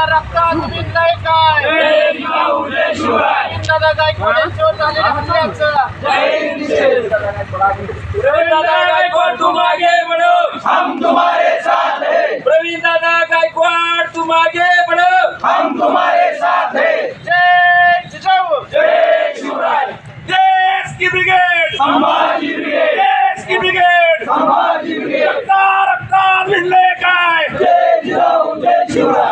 यांच्या रक्तात भिनलंय काय? दादा गायकवाड यांच्यावर झालेल्या हल्ल्याचं प्रवीण दादा गायकवाड तुम आगे बढ़ो हम तुम्हारे साथ हैं। प्रवीण दादा गायकवाड तुम आगे बढ़ो हम तुम्हारे साथ हैं। जय जिजाऊ. जय शिवराय। देश की ब्रिगेड. संभाजी ब्रिगेड। देश की ब्रिगेड. संभाजी ब्रिगेड। रक्ता रक्ता भिडले काय जय जिजाऊ जय शिवराय।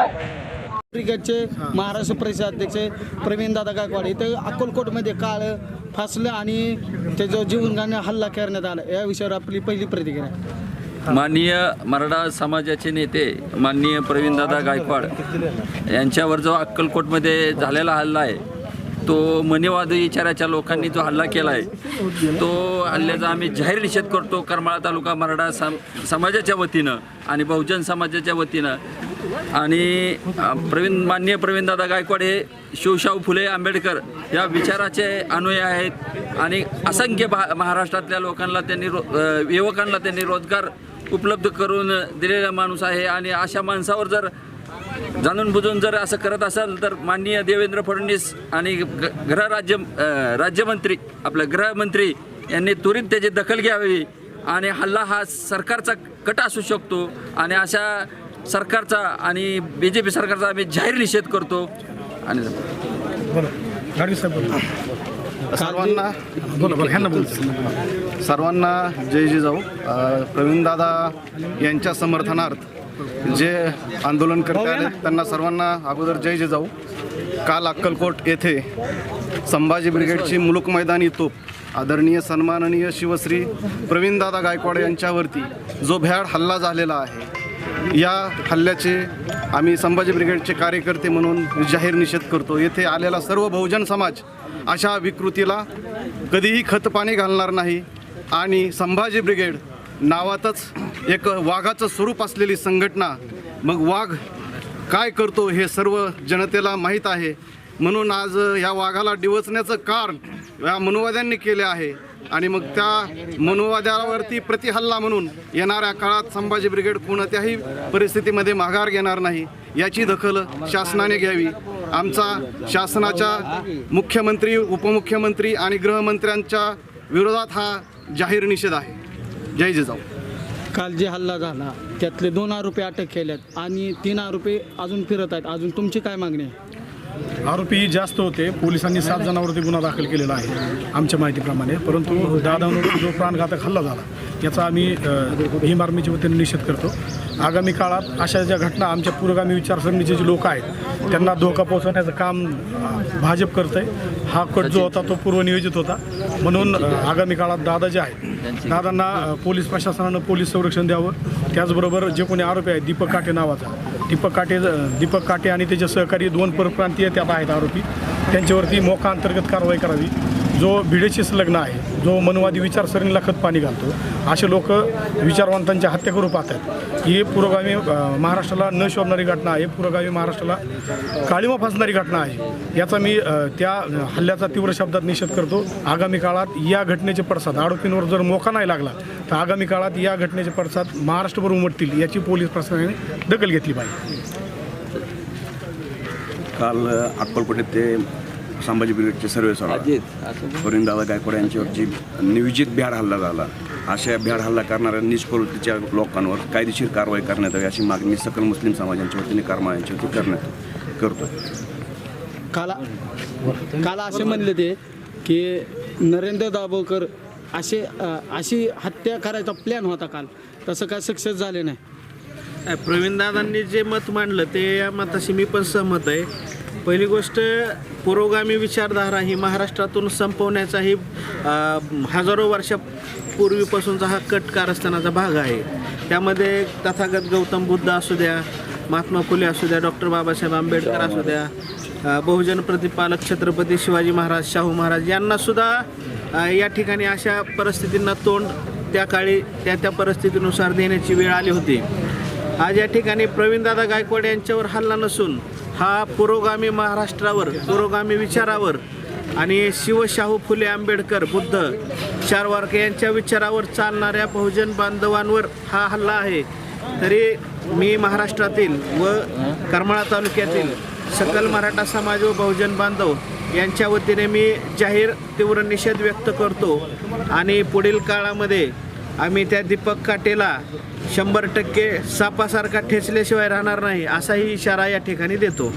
क्रिकेटचे महाराष्ट्र परिषद अध्यक्ष प्रवीण दादा गायकवाड. इथे अक्कलकोटमध्ये काळ फासलं आणि त्याचं जीवनगाने हल्ला करण्यात आला. या विषयावर आपली पहिली प्रतिक्रिया. माननीय मराठा समाजाचे नेते माननीय प्रवीणदादा गायकवाड यांच्यावर जो अक्कलकोटमध्ये झालेला हल्ला आहे तो मनेवादी विचाराच्या लोकांनी जो हल्ला केला आहे तो हल्ल्याचा आम्ही जाहीर निषेध करतो. करमाळा तालुका मराठा सम समाजाच्या वतीनं आणि बहुजन समाजाच्या वतीनं. आणि प्रवीण माननीय प्रवीणदादा गायकवाड हे शिवशाहू फुले आंबेडकर या विचाराचे अनुयायी आहेत. आणि असंख्य भा महाराष्ट्रातल्या लोकांना त्यांनी रो युवकांना त्यांनी रोजगार उपलब्ध करून दिलेला माणूस आहे. आणि अशा माणसावर जर जाणून बुजून जर असं करत असाल तर माननीय देवेंद्र फडणवीस आणि ग- गृहराज्य राज्यमंत्री आपलं गृहमंत्री यांनी त्वरित त्याची दखल घ्यावी. आणि हल्ला हा सरकारचा कट असू शकतो. आणि अशा सरकारचा आणि बी जे पी सरकारचा आम्ही जाहीर निषेध करतो. आणि सर्वांना सर्वांना जय जिजाऊ अ, प्रवीणदादा यांच्या समर्थनार्थ जे आंदोलन करते आले त्यांना सर्वांना अगोदर जय जिजाऊ काल अक्कलकोट येथे संभाजी ब्रिगेडची मुलुक मैदानी तोप आदरणीय सन्माननीय शिवश्री प्रवीणदादा गायकवाड यांच्यावरती जो भ्याड हल्ला झालेला आहे या हल्ल्याचे आम्ही संभाजी ब्रिगेडचे कार्यकर्ते म्हणून जाहीर निषेध करतो. येथे आलेला सर्व बहुजन समाज अशा विकृतीला कधीही खतपाणी घालणार नाही आणि संभाजी ब्रिगेड नावातच एक वाघाचं स्वरूप असलेली संघटना मग वाघ काय करतो हे सर्व जनतेला माहीत आहे. म्हणून आज या वाघाला डिवचण्याचं कारण या मनुवाद्यांनी केले आहे. आणि मग त्या मनुवाद्यावरती प्रतिहल्ला म्हणून येणाऱ्या काळात संभाजी ब्रिगेड कोणत्याही परिस्थितीमध्ये माघार घेणार नाही याची दखल शासनाने घ्यावी. आमचा शासनाच्या मुख्यमंत्री उपमुख्यमंत्री आणि गृहमंत्र्यांच्या विरोधात हा जाहीर निषेध आहे. जय जिजाऊ. काल जे हल्ला झाला त्यातले दोन आरोपी अटक केल्यात आणि तीन आरोपी अजून फिरत आहेत. अजून तुमची काय मागणी आहे? आरोपी जास्त होते. पोलिसांनी सात जणांवरती गुन्हा दाखल केलेला आहे आमच्या माहितीप्रमाणे. परंतु दादांवर जो प्राणघातक हल्ला झाला याचा आम्ही भीम आर्मीच्या वतीने निषेध करतो. आगामी काळात अशा ज्या घटना आमच्या पुरोगामी विचारसरणीचे जे लोक आहेत त्यांना धोका पोहोचवण्याचं काम भाजप करतं आहे हा कट जो होता तो पूर्वनियोजित होता. म्हणून आगामी काळात दादा जे आहेत दादांना पोलीस प्रशासनानं पोलीस संरक्षण द्यावं. त्याचबरोबर जे कोणी आरोपी आहेत दीपक काटे नावाचा दीपक काटे दीपक काटे आणि त्याचे सहकारी दोन परप्रांतीय त्यात आहेत आरोपी. त्यांच्यावरती मोका अंतर्गत कारवाई करावी. जो भिडेशी संलग्न आहे जो मनवादी विचारसरणीला खत पाणी घालतो असे लोक विचारवंतांच्या हत्या करू पाहतात. ही पुरोगामी महाराष्ट्राला न शोभणारी घटना आहे पुरोगामी महाराष्ट्राला काळीमा फासणारी घटना आहे. याचा मी त्या हल्ल्याचा तीव्र शब्दात निषेध करतो. आगामी काळात या घटनेचे पडसाद आरोपींवर जर मोका नाही लागला तर आगामी काळात या घटनेचे पडसाद महाराष्ट्रभर उमटतील याची पोलीस प्रशासनाने दखल घेतली पाहिजे. काल अक्कलकोट येथे संभाजी ब्रिगेडचे सर्वे सोडा. दादा गायकवाड यांच्यावरची नियोजित भ्याड हल्ला झाला. अशा भ्याड हल्ला करणाऱ्या निष्प्रवृत्तीच्या लोकांवर कायदेशीर कारवाई करण्यात यावी अशी मागणी सकल मुस्लिम समाजांच्या वतीने कर्मा यांच्या वतीने करण्यात करतो. काल काल असे म्हणले ते की नरेंद्र दाभोळकर असे अशी हत्या करायचा प्लॅन होता काल. तसं काय सक्सेस झाले नाही. प्रवीणदादांनी जे मत मांडलं ते या मताशी मी पण सहमत आहे. पहिली गोष्ट पुरोगामी विचारधारा ही महाराष्ट्रातून संपवण्याचाही अ, हजारो वर्षापूर्वीपासूनचा हा कट कारस्थानाचा भाग आहे. त्यामध्ये तथागत गौतम बुद्ध असू द्या महात्मा फुले असू द्या डॉक्टर बाबासाहेब आंबेडकर असू द्या बहुजन प्रतिपालक छत्रपती शिवाजी महाराज शाहू महाराज यांनासुद्धा या ठिकाणी अशा परिस्थितींना तोंड त्या काळी त्या त्या परिस्थितीनुसार देण्याची वेळ आली होती. आज या ठिकाणी प्रवीणदादा गायकवाड यांच्यावर हल्ला नसून हा पुरोगामी महाराष्ट्रावर पुरोगामी विचारावर आणि शिवशाहू फुले आंबेडकर बुद्ध चारवारके यांच्या विचारावर चालणाऱ्या बहुजन बांधवांवर हा हल्ला आहे. तरी मी महाराष्ट्रातील व करमाळा तालुक्यातील सकल मराठा समाज व बहुजन बांधव यांच्या वतीने मी जाहीर तीव्र निषेध व्यक्त करतो. आणि पुढील काळामध्ये आम्ही त्या दीपक काटेला शंभर टक्के सापासारखा ठेचल्याशिवाय राहणार नाही असाही इशारा या ठिकाणी देतो.